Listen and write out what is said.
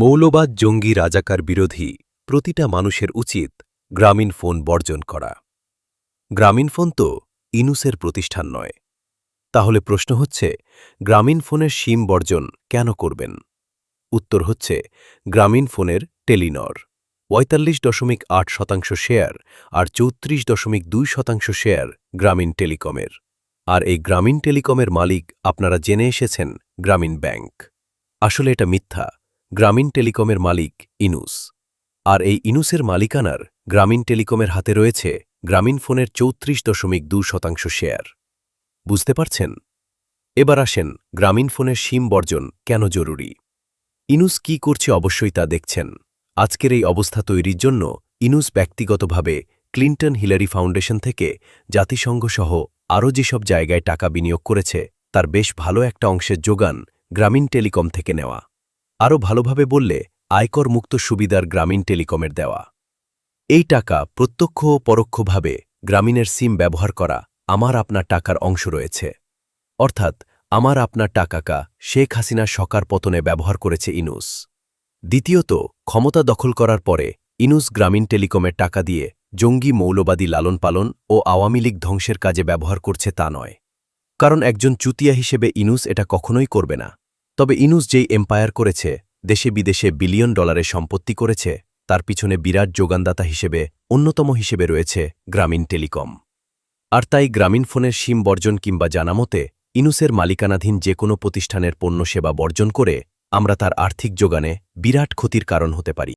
মৌলবাদ জঙ্গি রাজাকার বিরোধী প্রতিটা মানুষের উচিত গ্রামীণ ফোন বর্জন করা। গ্রামীণ ফোন তো ইনুসের প্রতিষ্ঠান নয়। তাহলে প্রশ্ন হচ্ছে, গ্রামীণ ফোনের সিম বর্জন কেন করবেন? উত্তর হচ্ছে, গ্রামীণ ফোনের টেলিনর। পঁয়তাল্লিশ দশমিক আট শতাংশ শেয়ার আর চৌত্রিশ দশমিক দুই শতাংশ শেয়ার গ্রামীণ টেলিকমের। আর এই গ্রামীণ টেলিকমের মালিক আপনারা জেনে এসেছেন, গ্রামীণ ব্যাংক। আসলে এটা মিথ্যা। গ্রামীণ টেলিকমের মালিক ইনুস। আর এই ইনুসের মালিকানার গ্রামীণ টেলিকমের হাতে রয়েছে গ্রামীণ ফোনের চৌত্রিশ দশমিক দু শতাংশ শেয়ার। বুঝতে পারছেন? এবার আসেন গ্রামীণ ফোনের সিম বর্জন কেন জরুরি? ইনুস কি করছে অবশ্যই তা দেখছেন। আজকের এই অবস্থা তৈরির জন্য ইনুস ব্যক্তিগতভাবে ক্লিন্টন হিলারি ফাউন্ডেশন থেকে জাতিসংঘ সহ আরও যেসব জায়গায় টাকা বিনিয়োগ করেছে, তার বেশ ভালো একটা অংশের যোগান গ্রামীণ টেলিকম থেকে নেওয়া। আরও ভালোভাবে বললে, আয়কর মুক্ত সুবিধার গ্রামীণ টেলিকমের দেওয়া। এই টাকা প্রত্যক্ষ ও পরোক্ষভাবে গ্রামীণের সিম ব্যবহার করা আমার আপনার টাকার অংশ রয়েছে। অর্থাৎ, আমার আপনার টাকাকা শেখ হাসিনা সকার পতনে ব্যবহার করেছে ইনুস। দ্বিতীয়ত, ক্ষমতা দখল করার পরে ইনুস গ্রামীণ টেলিকমের টাকা দিয়ে জঙ্গি মৌলবাদী লালন পালন ও আওয়ামী লীগ ধ্বংসের কাজে ব্যবহার করছে তা নয়। কারণ একজন চুতিয়া হিসেবে ইনুস এটা কখনোই করবে না। তবে ইনুস যেই এম্পায়ার করেছে, দেশে বিদেশে বিলিয়ন ডলারের সম্পত্তি করেছে, তার পিছনে বিরাট যোগানদাতা হিসেবে অন্যতম হিসেবে রয়েছে গ্রামীণ টেলিকম। আর তাই গ্রামীণ ফোনের সিম বর্জন কিংবা জানামতে, ইনুসের মালিকানাধীন যে কোনো প্রতিষ্ঠানের পণ্য সেবা বর্জন করে, আমরা তার আর্থিক যোগানে বিরাট ক্ষতির কারণ হতে পারি।